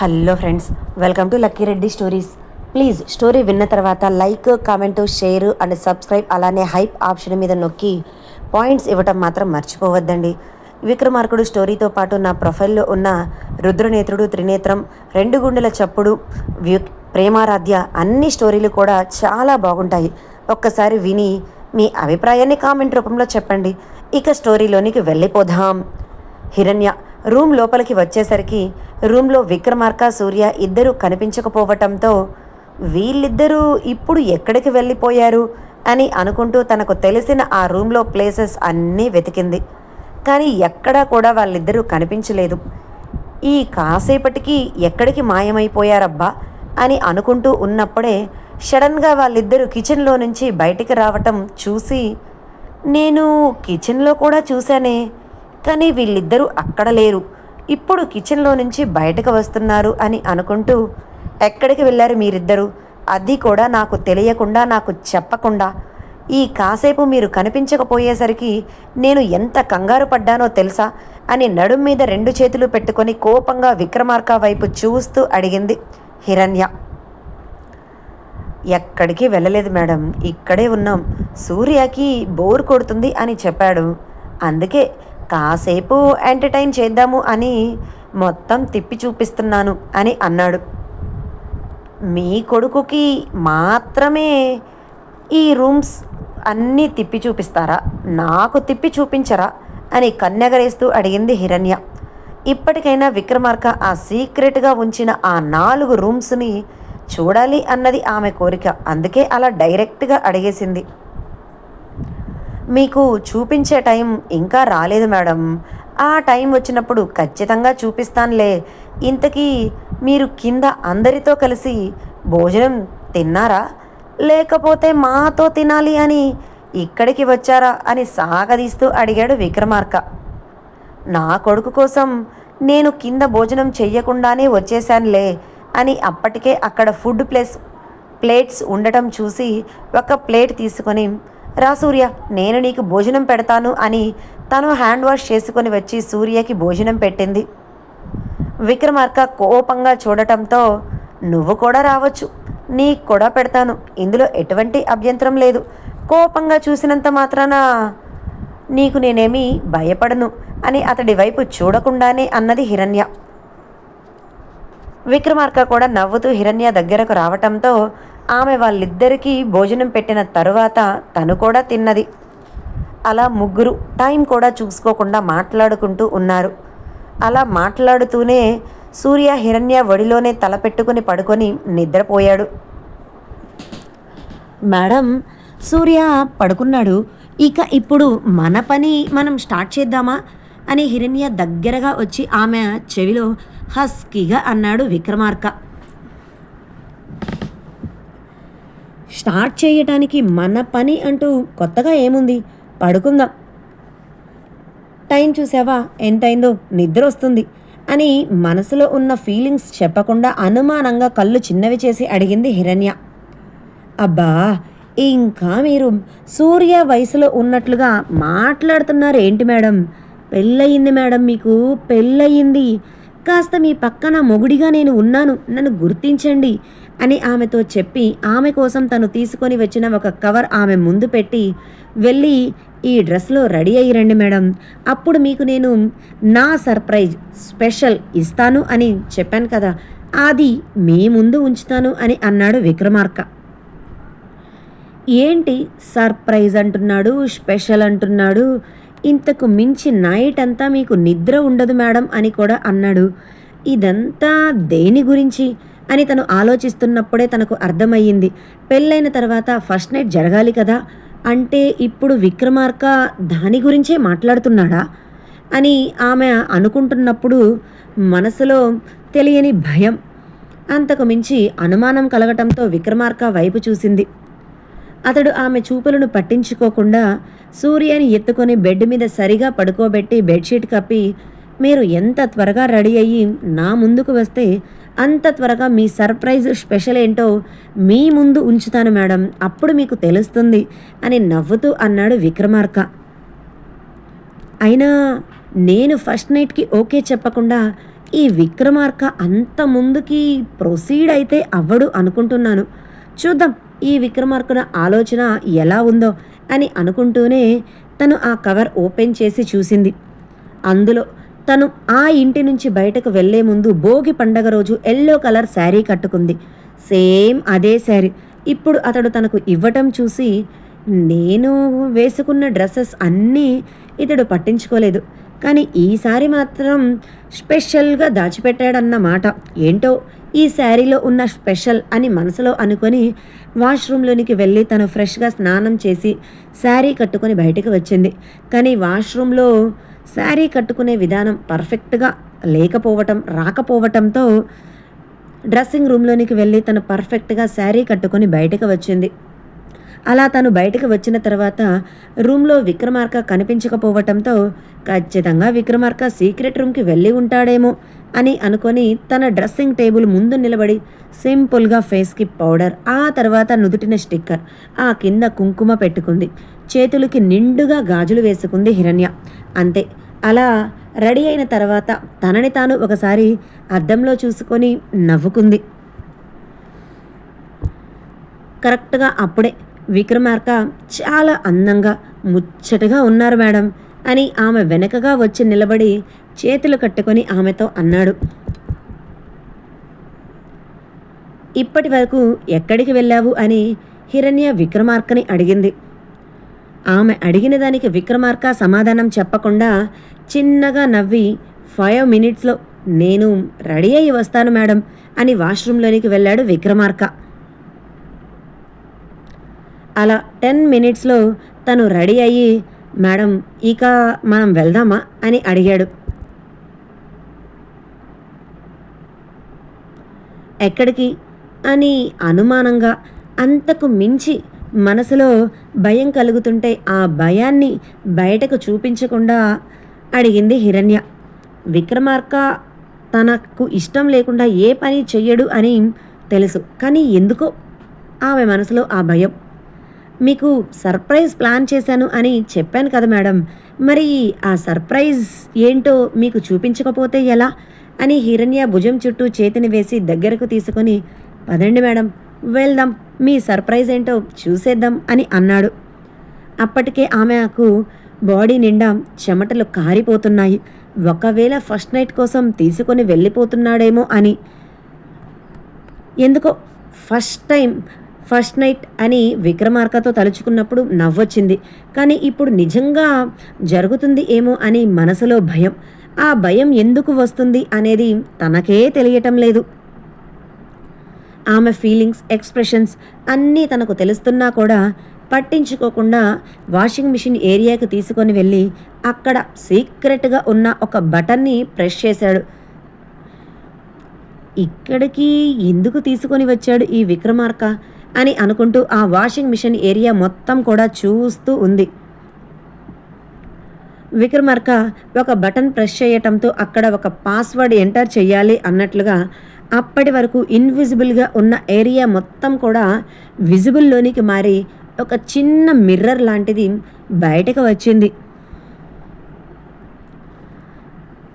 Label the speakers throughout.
Speaker 1: Hello friends welcome to lucky Reddy stories. Please story విన్న తర్వాత like comment share and subscribe అలానే hype option మీద నొక్కి points ఇవ్వటం మాత్రం మర్చిపోవద్దండి. విక్రమార్కుడు స్టోరీతో పాటు నా ప్రొఫైల్లో ఉన్న రుద్రనేత్రుడు త్రినేత్రం రెండు గుండెల చప్పుడు వ్యూ ప్రేమారాధ్య అన్ని స్టోరీలు కూడా చాలా బాగుంటాయి. ఒక్కసారి విని మీ అభిప్రాయాన్ని కామెంట్ రూపంలో చెప్పండి. ఇక స్టోరీలోనికి వెళ్ళిపోదాం. హిరణ్య రూమ్ లోపలికి వచ్చేసరికి రూమ్లో విక్రమార్క సూర్య ఇద్దరూ కనిపించకపోవటంతో వీళ్ళిద్దరూ ఇప్పుడు ఎక్కడికి వెళ్ళిపోయారు అని అనుకుంటూ తనకు తెలిసిన ఆ రూమ్లో ప్లేసెస్ అన్నీ వెతికింది. కానీ ఎక్కడా కూడా వాళ్ళిద్దరూ కనిపించలేదు. ఈ కాసేపటికి ఎక్కడికి మాయమైపోయారబ్బా అని అనుకుంటూ ఉన్నప్పుడే సడన్గా వాళ్ళిద్దరూ కిచెన్లో నుంచి బయటికి రావటం చూసి నేను కిచెన్లో కూడా చూశానే కానీ వీళ్ళిద్దరూ అక్కడ లేరు. ఇప్పుడు కిచెన్లో నుంచి బయటకు వస్తున్నారు అని అనుకుంటూ ఎక్కడికి వెళ్ళారు మీరిద్దరూ? అది కూడా నాకు తెలియకుండా నాకు చెప్పకుండా. ఈ కాసేపు మీరు కనిపించకపోయేసరికి నేను ఎంత కంగారు పడ్డానో తెలుసా? అని నడుం మీద రెండు చేతులు పెట్టుకొని కోపంగా విక్రమార్క వైపు చూస్తూ అడిగింది హిరణ్య. ఎక్కడికి వెళ్ళలేదు మేడం. ఇక్కడే ఉన్నాం. సూర్యకి బోర్ కొడుతుంది అని చెప్పాడు. అందుకే కాసేపు ఎంటర్టైన్ చేద్దాము అని మొత్తం తిప్పి చూపిస్తున్నాను అని అన్నాడు. మీ కొడుకుకి మాత్రమే ఈ రూమ్స్ అన్నీ తిప్పి చూపిస్తారా? నాకు తిప్పి చూపించరా? అని కన్నెగరేస్తూ అడిగింది హిరణ్య. ఇప్పటికైనా విక్రమార్క ఆ సీక్రెట్గా ఉంచిన ఆ నాలుగు రూమ్స్ని చూడాలి అన్నది ఆమె కోరిక. అందుకే అలా డైరెక్ట్గా అడిగేసింది. మీకు చూపించే టైం ఇంకా రాలేదు మేడం. ఆ టైం వచ్చినప్పుడు ఖచ్చితంగా చూపిస్తానులే. ఇంతకీ మీరు కింద అందరితో కలిసి భోజనం తిన్నారా? లేకపోతే మాతో తినాలి అని ఇక్కడికి వచ్చారా అని సాగదీస్తూ అడిగాడు విక్రమార్క. నా కొడుకు కోసం నేను కింద భోజనం చెయ్యకుండానే వచ్చేశానులే అని అప్పటికే అక్కడ ఫుడ్ ప్లేస్ ప్లేట్స్ ఉండటం చూసి ఒక ప్లేట్ తీసుకొని రా సూర్య నేను నీకు భోజనం పెడతాను అని తను హ్యాండ్ వాష్ చేసుకొని వచ్చి సూర్యకి భోజనం పెట్టింది. విక్రమార్క కోపంగా చూడటంతో నువ్వు కూడా రావచ్చు. నీకు కూడా పెడతాను. ఇందులో ఎటువంటి అభ్యంతరం లేదు. కోపంగా చూసినంత మాత్రాన నీకు నేనేమీ భయపడను అని అతడి వైపు చూడకుండానే అన్నది హిరణ్య. విక్రమార్క కూడా నవ్వుతూ హిరణ్య దగ్గరకు రావటంతో ఆమె వాళ్ళిద్దరికీ భోజనం పెట్టిన తరువాత తను కూడా తిన్నది. అలా ముగ్గురు టైం కూడా చూసుకోకుండా మాట్లాడుకుంటూ ఉన్నారు. అలా మాట్లాడుతూనే సూర్య హిరణ్య ఒడిలోనే తల పెట్టుకుని పడుకొని నిద్రపోయాడు. మేడం సూర్య పడుకున్నాడు. ఇక ఇప్పుడు మన పని మనం స్టార్ట్ చేద్దామా? అని హిరణ్య దగ్గరగా వచ్చి ఆమె చెవిలో హస్కీగా అన్నాడు విక్రమార్క. స్టార్ట్ చేయటానికి మన పని అంటూ కొత్తగా ఏముంది? పడుకుందాం. టైం చూసావా? ఎంతైందో? నిద్ర వస్తుంది అని మనసులో ఉన్న ఫీలింగ్స్ చెప్పకుండా అనుమానంగా కళ్ళు చిన్నవి చేసి అడిగింది హిరణ్య. అబ్బా! ఇంకా మీరు సూర్య వయసులో ఉన్నట్లుగా మాట్లాడుతున్నారు ఏంటి మేడం? పెళ్ళయింది మేడం మీకు? పెళ్ళయింది. కాస్త మీ పక్కన మొగుడిగా నేను ఉన్నాను. నన్ను గుర్తించండి. అని ఆమెతో చెప్పి ఆమె కోసం తను తీసుకొని వచ్చిన ఒక కవర్ ఆమె ముందు పెట్టి వెళ్ళి ఈ డ్రెస్లో రెడీ అయ్యి రండి మేడం. అప్పుడు మీకు నేను నా సర్ప్రైజ్ స్పెషల్ ఇస్తాను అని చెప్పాను కదా. అది మీ ముందు ఉంచుతాను అని అన్నాడు విక్రమార్క. ఏంటి సర్ప్రైజ్ అంటున్నాడు స్పెషల్ అంటున్నాడు? ఇంతకు మించి నైట్ అంతా మీకు నిద్ర ఉండదు మేడం అని కూడా అన్నాడు. ఇదంతా దేని గురించి? అని తను ఆలోచిస్తున్నప్పుడే తనకు అర్థమయ్యింది. పెళ్ళైన తర్వాత ఫస్ట్ నైట్ జరగాలి కదా అంటే ఇప్పుడు విక్రమార్క దాని గురించే మాట్లాడుతున్నాడా అని ఆమె అనుకుంటున్నప్పుడు మనసులో తెలియని భయం. అంతకు మించి అనుమానం కలగటంతో విక్రమార్క వైపు చూసింది. అతడు ఆమె చూపులను పట్టించుకోకుండా సూర్యని ఎత్తుకొని బెడ్ మీద సరిగా పడుకోబెట్టి బెడ్షీట్ కప్పి మీరు ఎంత త్వరగా రెడీ అయ్యి నా ముందుకు వస్తే అంత త్వరగా మీ సర్ప్రైజ్ స్పెషల్ ఏంటో మీ ముందు ఉంచుతాను మేడం. అప్పుడు మీకు తెలుస్తుంది అని నవ్వుతూ అన్నాడు విక్రమార్క. అయినా నేను ఫస్ట్ నైట్కి ఓకే చెప్పకుండా ఈ విక్రమార్క అంత ముందుకి ప్రొసీడ్ అయితే అవ్వడు అనుకుంటున్నాను. చూద్దాం ఈ విక్రమార్కున ఆలోచన ఎలా ఉందో అని అనుకుంటూనే తను ఆ కవర్ ఓపెన్ చేసి చూసింది. అందులో తను ఆ ఇంటి నుంచి బయటకు వెళ్ళే ముందు భోగి పండగ రోజు ఎల్లో కలర్ శారీ కట్టుకుంది. సేమ్ అదే శారీ. ఇప్పుడు అతడు తనకు ఇవ్వటం చూసి నేను వేసుకున్న డ్రెస్సెస్ అన్నీ ఇతడు పట్టించుకోలేదు. కానీ ఈసారి మాత్రం స్పెషల్గా దాచిపెట్టాడన్నమాట ఏంటో ఈ శారీలో ఉన్న స్పెషల్ అని మనసులో అనుకొని వాష్రూమ్లోనికి వెళ్ళి తను ఫ్రెష్గా స్నానం చేసి శారీ కట్టుకొని బయటకు వచ్చింది. కానీ వాష్రూమ్లో శారీ కట్టుకునే విధానం పర్ఫెక్ట్గా లేకపోవటం రాకపోవటంతో డ్రెస్సింగ్ రూమ్లోనికి వెళ్ళి తను పర్ఫెక్ట్గా శారీ కట్టుకొని బయటకు వచ్చింది. అలా తను బయటకు వచ్చిన తర్వాత రూమ్లో విక్రమార్క కనిపించకపోవటంతో ఖచ్చితంగా విక్రమార్క సీక్రెట్ రూమ్కి వెళ్ళి ఉంటాడేమో అని అనుకొని తన డ్రెస్సింగ్ టేబుల్ ముందు నిలబడి సింపుల్గా ఫేస్కి పౌడర్ ఆ తర్వాత నుదుటిన స్టిక్కర్ ఆ కింద కుంకుమ పెట్టుకుంది. చేతులకి నిండుగా గాజులు వేసుకుంది హిరణ్య. అంతే. అలా రెడీ అయిన తర్వాత తనని తాను ఒకసారి అద్దంలో చూసుకొని నవ్వుకుంది. కరెక్ట్గా అప్పుడే విక్రమార్క చాలా అందంగా ముచ్చటగా ఉన్నారు మేడం అని ఆమె వెనకగా వచ్చి నిలబడి చేతులు కట్టుకొని ఆమెతో అన్నాడు. ఇప్పటి వరకు ఎక్కడికి వెళ్ళావు? అని హిరణ్య విక్రమార్కని అడిగింది. ఆమె అడిగిన దానికి విక్రమార్క సమాధానం చెప్పకుండా చిన్నగా నవ్వి ఫైవ్ మినిట్స్లో నేను రెడీ అయ్యి వస్తాను మేడం అని వాష్రూమ్లోనికి వెళ్ళాడు విక్రమార్క. అలా టెన్ మినిట్స్లో తను రెడీ అయ్యి మేడం ఇక మనం వెళ్దామా? అని అడిగాడు. ఎక్కడికి? అని అనుమానంగా అంతకు మించి మనసులో భయం కలుగుతుంటే ఆ భయాన్ని బయటకు చూపించకుండా అడిగింది హిరణ్య. విక్రమార్క తనకు ఇష్టం లేకుండా ఏ పని చెయ్యడు అని తెలుసు కానీ ఎందుకో ఆమె మనసులో ఆ భయం. మీకు సర్ప్రైజ్ ప్లాన్ చేశాను అని చెప్పాను కదా మేడం మరి ఆ సర్ప్రైజ్ ఏంటో మీకు చూపించకపోతే ఎలా? అని హిరణ్య భుజం చుట్టూ చేతిని వేసి దగ్గరకు తీసుకొని పదండి మేడం వెళ్దాం మీ సర్ప్రైజ్ ఏంటో చూసేద్దాం అని అన్నాడు. అప్పటికే ఆమెకు బాడీ నిండా చెమటలు కారిపోతున్నాయి. ఒకవేళ ఫస్ట్ నైట్ కోసం తీసుకొని వెళ్ళిపోతున్నాడేమో అని. ఎందుకో ఫస్ట్ టైం ఫస్ట్ నైట్ అని విక్రమార్కతో తలుచుకున్నప్పుడు నవ్వొచ్చింది. కానీ ఇప్పుడు నిజంగా జరుగుతుంది ఏమో అని మనసులో భయం. ఆ భయం ఎందుకు వస్తుంది అనేది తనకే తెలియటం లేదు. ఆమె ఫీలింగ్స్ ఎక్స్ప్రెషన్స్ అన్నీ తనకు తెలుస్తున్నా కూడా పట్టించుకోకుండా వాషింగ్ మిషన్ ఏరియాకి తీసుకొని వెళ్ళి అక్కడ సీక్రెట్గా ఉన్న ఒక బటన్ని ప్రెస్ చేశాడు. ఇక్కడికి ఎందుకు తీసుకొని వచ్చాడు ఈ విక్రమార్క? అని అనుకుంటూ ఆ వాషింగ్ మిషన్ ఏరియా మొత్తం కూడా చూస్తూ ఉంది. విక్రమార్క ఒక బటన్ ప్రెస్ చేయటంతో అక్కడ ఒక పాస్వర్డ్ ఎంటర్ చేయాలి అన్నట్లుగా అప్పటి వరకు ఇన్విజిబుల్గా ఉన్న ఏరియా మొత్తం కూడా విజిబుల్లోనికి మారి ఒక చిన్న మిర్రర్ లాంటిది బయటకు వచ్చింది.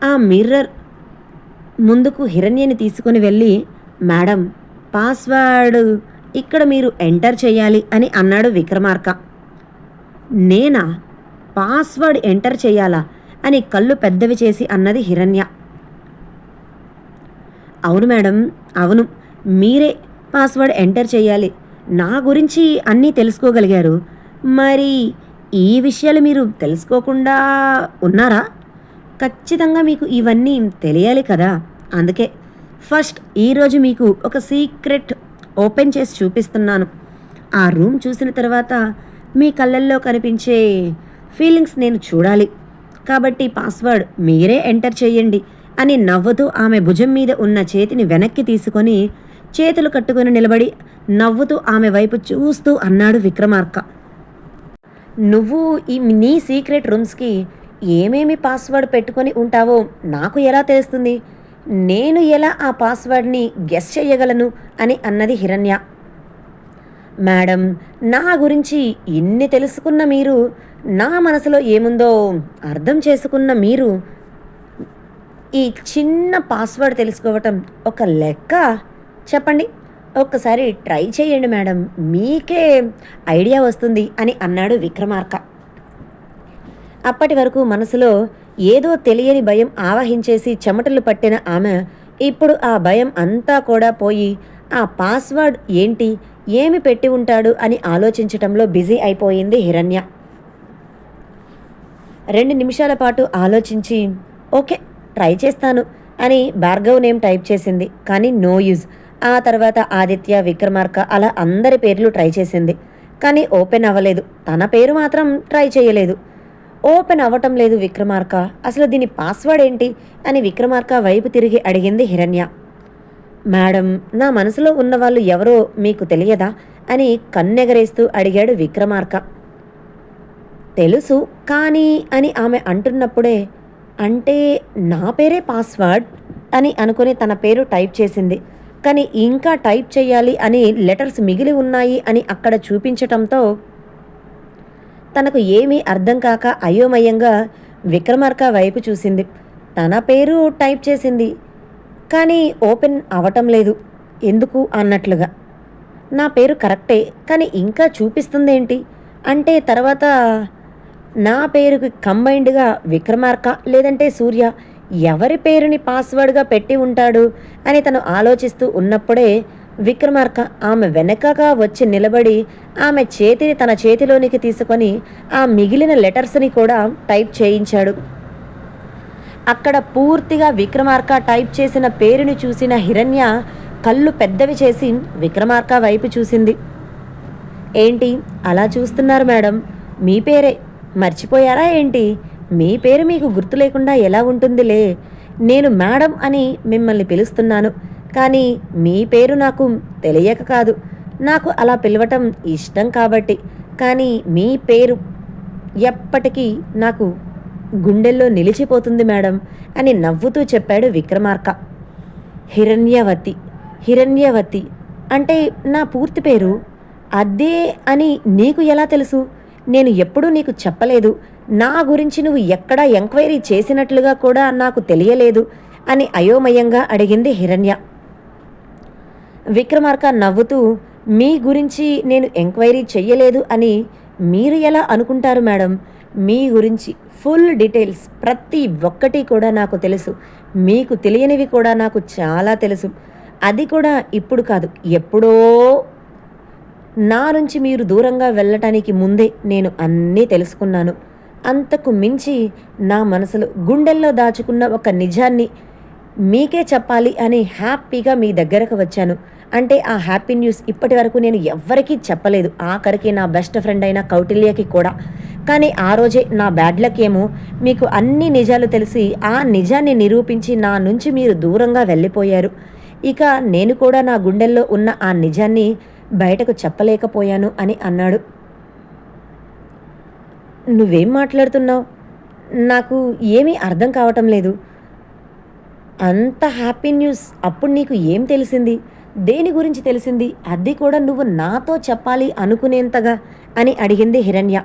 Speaker 1: ఆ మిర్రర్ ముందుకు హిరణ్యని తీసుకుని వెళ్ళి మేడం పాస్వర్డ్ ఇక్కడ మీరు ఎంటర్ చేయాలి అని అన్నాడు విక్రమార్క. నేనా? పాస్వర్డ్ ఎంటర్ చేయాలా? అని కళ్ళు పెద్దవి చేసి అన్నది హిరణ్య. అవును మేడం అవును. మీరే పాస్వర్డ్ ఎంటర్ చేయాలి. నా గురించి అన్నీ తెలుసుకోగలిగారు. మరి ఈ విషయాలు మీరు తెలుసుకోకుండా ఉన్నారా? ఖచ్చితంగా మీకు ఇవన్నీ తెలియాలి కదా. అందుకే ఫస్ట్ ఈరోజు మీకు ఒక సీక్రెట్ ఓపెన్ చేసి చూపిస్తున్నాను. ఆ రూమ్ చూసిన తర్వాత మీ కళ్ళల్లో కనిపించే ఫీలింగ్స్ నేను చూడాలి. కాబట్టి పాస్వర్డ్ మీరే ఎంటర్ చేయండి. అని నవ్వుతూ ఆమె భుజం మీద ఉన్న చేతిని వెనక్కి తీసుకొని చేతులు కట్టుకొని నిలబడి నవ్వుతూ ఆమె వైపు చూస్తూ అన్నాడు విక్రమార్క. నువ్వు ఈ నీ సీక్రెట్ రూమ్స్కి ఏమేమి పాస్వర్డ్ పెట్టుకొని ఉంటావో నాకు ఎలా తెలుస్తుంది? నేను ఎలా ఆ పాస్వర్డ్ని గెస్ చేయగలను? అని అన్నది హిరణ్య. మేడం నా గురించి ఇన్ని తెలుసుకున్న మీరు నా మనసులో ఏముందో అర్థం చేసుకున్న మీరు ఈ చిన్న పాస్వర్డ్ తెలుసుకోవటం ఒక లెక్క? చెప్పండి. ఒక్కసారి ట్రై చేయండి మేడం. మీకే ఐడియా వస్తుంది అని అన్నాడు విక్రమార్క. అప్పటి వరకు మనసులో ఏదో తెలియని భయం ఆవహించేసి చెమటలు పట్టిన ఆమె ఇప్పుడు ఆ భయం అంతా కూడా పోయి ఆ పాస్వర్డ్ ఏంటి ఏమి పెట్టి ఉంటాడు అని ఆలోచించటంలో బిజీ అయిపోయింది హిరణ్య. రెండు నిమిషాల పాటు ఆలోచించి ఓకే ట్రై చేస్తాను అని భార్గవ్ నేమ్ టైప్ చేసింది. కానీ నో యూజ్. ఆ తర్వాత ఆదిత్య విక్రమార్క అలా అందరి పేర్లు ట్రై చేసింది. కానీ ఓపెన్ అవ్వలేదు. తన పేరు మాత్రం ట్రై చేయలేదు. ఓపెన్ అవ్వటం లేదు విక్రమార్క. అసలు దీని పాస్వర్డ్ ఏంటి అని విక్రమార్క వైపు తిరిగి అడిగింది హిరణ్య. మేడం నా మనసులో ఉన్నవాళ్ళు ఎవరో మీకు తెలియదా? అని కన్నెగరేస్తూ అడిగాడు విక్రమార్క. తెలుసు కానీ అని ఆమె అంటున్నప్పుడే అంటే నా పేరే పాస్వర్డ్ అని అనుకుని తన పేరు టైప్ చేసింది. కానీ ఇంకా టైప్ చేయాలి అని లెటర్స్ మిగిలి ఉన్నాయి అని అక్కడ చూపించటంతో తనకు ఏమీ అర్థం కాక అయోమయంగా విక్రమార్క వైపు చూసింది. తన పేరు టైప్ చేసింది. కానీ ఓపెన్ అవటం లేదు. ఎందుకు అన్నట్లుగా. నా పేరు కరెక్టే కానీ ఇంకా చూపిస్తుందేంటి? అంటే తర్వాత నా పేరుకి కంబైన్డ్గా విక్రమార్క లేదంటే సూర్య ఎవరి పేరుని పాస్వర్డ్గా పెట్టి ఉంటాడు అని తను ఆలోచిస్తూ ఉన్నప్పుడే విక్రమార్క ఆమె వెనకగా వచ్చి నిలబడి ఆమె చేతిని తన చేతిలోనికి తీసుకొని ఆ మిగిలిన లెటర్స్ని కూడా టైప్ చేయించాడు. అక్కడ పూర్తిగా విక్రమార్క టైప్ చేసిన పేరుని చూసిన హిరణ్య కళ్ళు పెద్దవి చేసి విక్రమార్క వైపు చూసింది. ఏంటి? అలా చూస్తున్నారు మేడం. మీ పేరే మర్చిపోయారా ఏంటి? మీ పేరు మీకు గుర్తు లేకుండా ఎలా ఉంటుందిలే? నేను మేడం అని మిమ్మల్ని పిలుస్తున్నాను. కానీ మీ పేరు నాకు తెలియక కాదు. నాకు అలా పిలవటం ఇష్టం కాబట్టి. కానీ మీ పేరు ఎప్పటికీ నాకు గుండెల్లో నిలిచిపోతుంది మేడం అని నవ్వుతూ చెప్పాడు విక్రమార్క. హిరణ్యవతి హిరణ్యవతి అంటే నా పూర్తి పేరు అదే అని నీకు ఎలా తెలుసు? నేను ఎప్పుడూ నీకు చెప్పలేదు. నా గురించి నువ్వు ఎక్కడా ఎంక్వైరీ చేసినట్లుగా కూడా నాకు తెలియలేదు అని అయోమయంగా అడిగింది హిరణ్య. విక్రమార్క నవ్వుతూ మీ గురించి నేను ఎంక్వైరీ చెయ్యలేదు అని మీరు ఎలా అనుకుంటారు మేడం? మీ గురించి ఫుల్ డీటెయిల్స్ ప్రతి ఒక్కటి కూడా నాకు తెలుసు. మీకు తెలియనివి కూడా నాకు చాలా తెలుసు. అది కూడా ఇప్పుడు కాదు ఎప్పుడో నా నుంచి మీరు దూరంగా వెళ్ళటానికి ముందే నేను అన్నీ తెలుసుకున్నాను. అంతకు మించి నా మనసులో గుండెల్లో దాచుకున్న ఒక నిజాన్ని మీకే చెప్పాలి అని హ్యాపీగా మీ దగ్గరకు వచ్చాను. అంటే ఆ హ్యాపీ న్యూస్ ఇప్పటి వరకు నేను ఎవ్వరికీ చెప్పలేదు. ఆఖరికి నా బెస్ట్ ఫ్రెండ్ అయిన కౌటిల్యకి కూడా. కానీ ఆ రోజే నా బ్యాడ్ లక్ ఏమో మీకు అన్ని నిజాలు తెలిసి ఆ నిజాన్ని నిరూపించి నా నుంచి మీరు దూరంగా వెళ్ళిపోయారు. ఇక నేను కూడా నా గుండెల్లో ఉన్న ఆ నిజాన్ని బయటకు చెప్పలేకపోయాను అని అన్నాడు. నువ్వేం మాట్లాడుతున్నావు? నాకు ఏమీ అర్థం కావటం లేదు. అంత హ్యాపీ న్యూస్ అప్పుడు నీకు ఏం తెలిసింది? దేని గురించి తెలిసింది? అది కూడా నువ్వు నాతో చెప్పాలి అనుకునేంతగా అని అడిగింది హిరణ్య.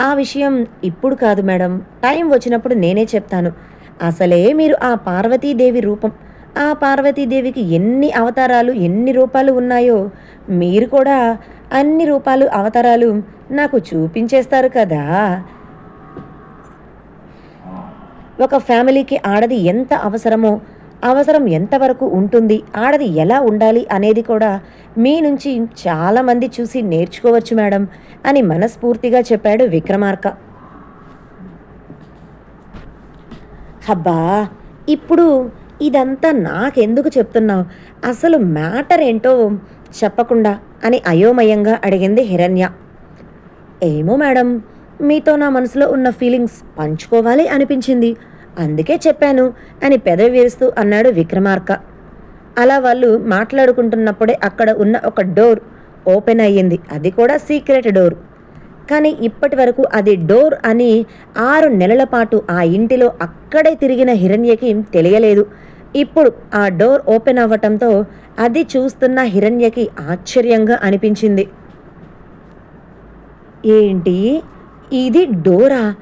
Speaker 1: ఆ విషయం ఇప్పుడు కాదు మేడం. టైం వచ్చినప్పుడు నేనే చెప్తాను. అసలే మీరు ఆ పార్వతీదేవి రూపం ఆ పార్వతీదేవికి ఎన్ని అవతారాలు ఎన్ని రూపాలు ఉన్నాయో మీరు కూడా అన్ని రూపాలు అవతారాలు నాకు చూపించేస్తారు కదా. ఒక ఫ్యామిలీకి ఆడది ఎంత అవసరమో అవసరం ఎంతవరకు ఉంటుంది ఆడది ఎలా ఉండాలి అనేది కూడా మీ నుంచి చాలామంది చూసి నేర్చుకోవచ్చు మేడం అని మనస్ఫూర్తిగా చెప్పాడు విక్రమార్క. హబ్బా ఇప్పుడు ఇదంతా నాకెందుకు చెప్తున్నావు? అసలు మ్యాటర్ ఏంటో చెప్పకుండా అని అయోమయంగా అడిగింది హిరణ్య. ఏమో మేడం మీతో నా మనసులో ఉన్న ఫీలింగ్స్ పంచుకోవాలి అనిపించింది. అందుకే చెప్పాను అని పెదవి విరుస్తూ అన్నాడు విక్రమార్క. అలా వాళ్ళు మాట్లాడుకుంటున్నప్పుడే అక్కడ ఉన్న ఒక డోర్ ఓపెన్ అయ్యింది. అది కూడా సీక్రెట్ డోర్. కానీ ఇప్పటి వరకు అది డోర్ అని ఆరు నెలల పాటు ఆ ఇంటిలో అక్కడే తిరిగిన హిరణ్యకి తెలియలేదు. ఇప్పుడు ఆ డోర్ ఓపెన్ అవ్వటంతో అది చూస్తున్న హిరణ్యకి ఆశ్చర్యంగా అనిపించింది. ఏంటి? ఇది డోరా?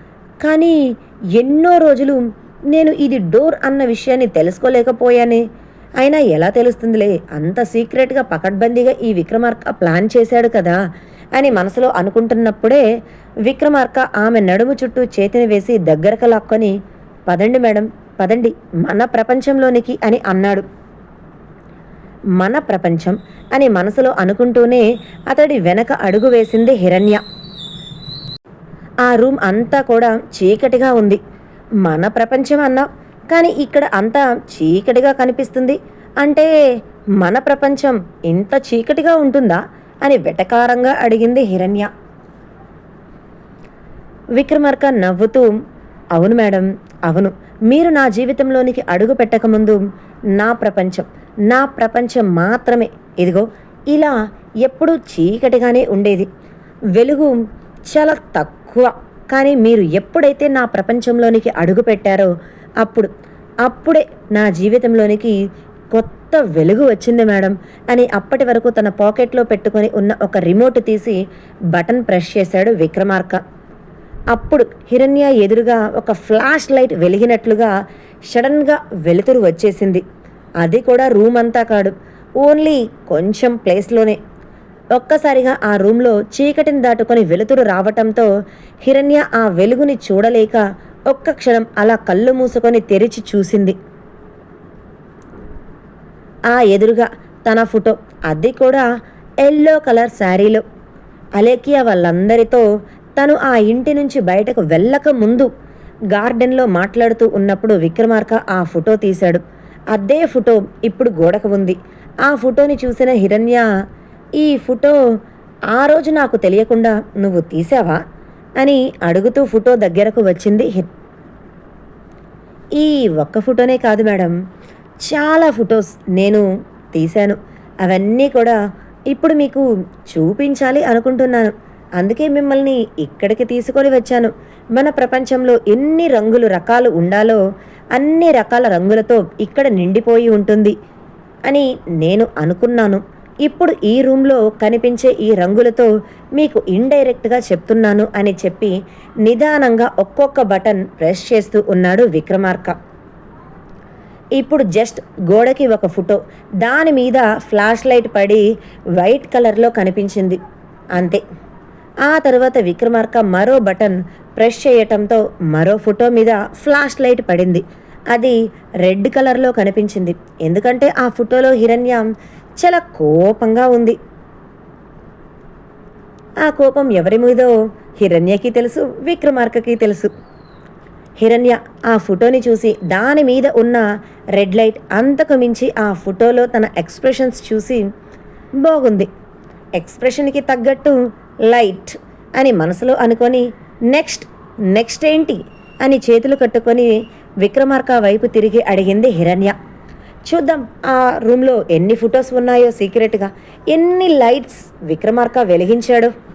Speaker 1: కానీ ఎన్నో రోజులు నేను ఇది డోర్ అన్న విషయాన్ని తెలుసుకోలేకపోయానే. అయినా ఎలా తెలుస్తుందిలే? అంత సీక్రెట్గా పకడ్బందీగా ఈ విక్రమార్క ప్లాన్ చేశాడు కదా అని మనసులో అనుకుంటున్నప్పుడే విక్రమార్క ఆమె నడుము చుట్టూ చేతిని వేసి దగ్గరకు లాక్కొని పదండి మేడం పదండి మన ప్రపంచంలోనికి అని అన్నాడు. మన ప్రపంచం అని మనసులో అనుకుంటూనే అతడి వెనక అడుగు వేసింది హిరణ్య. ఆ రూమ్ అంతా కూడా చీకటిగా ఉంది. మన ప్రపంచం అన్నా కానీ ఇక్కడ అంతా చీకటిగా కనిపిస్తుంది. అంటే మన ప్రపంచం ఇంత చీకటిగా ఉంటుందా అని వెటకారంగా అడిగింది హిరణ్య. విక్రమార్క నవ్వుతూ అవును మేడం అవును. మీరు నా జీవితంలోనికి అడుగు పెట్టకముందు నా ప్రపంచం నా ప్రపంచం మాత్రమే. ఇదిగో ఇలా ఎప్పుడూ చీకటిగానే ఉండేది. వెలుగు చాలా తక్కువ. కానీ మీరు ఎప్పుడైతే నా ప్రపంచంలోనికి అడుగు పెట్టారో అప్పుడు అప్పుడే నా జీవితంలోనికి కొత్త వెలుగు వచ్చింది మేడం అని అప్పటి వరకు తన పాకెట్లో పెట్టుకొని ఉన్న ఒక రిమోట్ తీసి బటన్ ప్రెస్ చేశాడు విక్రమార్క. అప్పుడు హిరణ్య ఎదురుగా ఒక ఫ్లాష్ లైట్ వెలిగినట్లుగా సడన్గా వెలుతురు వచ్చేసింది. అది కూడా రూమ్ అంతా కాడు ఓన్లీ కొంచెం ప్లేస్లోనే ఒక్కసారిగా ఆ రూమ్లో చీకటిని దాటుకొని వెలుతురు రావటంతో హిరణ్య ఆ వెలుగుని చూడలేక ఒక్క క్షణం అలా కళ్ళు మూసుకొని తెరిచి చూసింది. ఆ ఎదురుగా తన ఫోటో అది కూడా ఎల్లో కలర్ శారీలో. అలేకియా వాళ్ళందరితో తను ఆ ఇంటి నుంచి బయటకు వెళ్ళక ముందు గార్డెన్లో మాట్లాడుతూ ఉన్నప్పుడు విక్రమార్క ఆ ఫోటో తీశాడు. అదే ఫోటో ఇప్పుడు గోడకు ఉంది. ఆ ఫోటోని చూసిన హిరణ్య ఈ ఫోటో ఆ రోజు నాకు తెలియకుండా నువ్వు తీసావా అని అడుగుతూ ఫోటో దగ్గరకు వచ్చింది హి- ఈ ఒక్క ఫోటోనే కాదు మేడం. చాలా ఫొటోస్ నేను తీశాను. అవన్నీ కూడా ఇప్పుడు మీకు చూపించాలి అనుకుంటున్నాను. అందుకే మిమ్మల్ని ఇక్కడికి తీసుకొని వచ్చాను. మన ప్రపంచంలో ఎన్ని రంగులు రకాలు ఉండాలో అన్ని రకాల రంగులతో ఇక్కడ నిండిపోయి ఉంటుంది అని నేను అనుకున్నాను. ఇప్పుడు ఈ రూమ్లో కనిపించే ఈ రంగులతో మీకు ఇండైరెక్ట్గా చెప్తున్నాను అని చెప్పి నిదానంగా ఒక్కొక్క బటన్ ప్రెస్ చేస్తూ ఉన్నాడు విక్రమార్క. ఇప్పుడు జస్ట్ గోడకి ఒక ఫోటో. దాని మీద ఫ్లాష్ లైట్ పడి వైట్ కలర్లో కనిపించింది. అంతే. ఆ తర్వాత విక్రమార్క మరో బటన్ ప్రెస్ చేయటంతో మరో ఫోటో మీద ఫ్లాష్ లైట్ పడింది. అది రెడ్ కలర్లో కనిపించింది. ఎందుకంటే ఆ ఫోటోలో హిరణ్య చాలా కోపంగా ఉంది. ఆ కోపం ఎవరి మీదో హిరణ్యకి తెలుసు విక్రమార్కకి తెలుసు. హిరణ్య ఆ ఫోటోని చూసి దాని మీద ఉన్న రెడ్ లైట్ అంతకు మించి ఆ ఫోటోలో తన ఎక్స్ప్రెషన్స్ చూసి బాగుంది. ఎక్స్ప్రెషన్కి తగ్గట్టు లైట్ అని మనసులో అనుకొని నెక్స్ట్ నెక్స్ట్ ఏంటి? అని చేతులు కట్టుకొని విక్రమార్క వైపు తిరిగి అడిగింది హిరణ్య. చూద్దాం ఆ రూమ్లో ఎన్ని ఫొటోస్ ఉన్నాయో సీక్రెట్గా. ఎన్ని లైట్స్ విక్రమార్క వెలిగించాడు?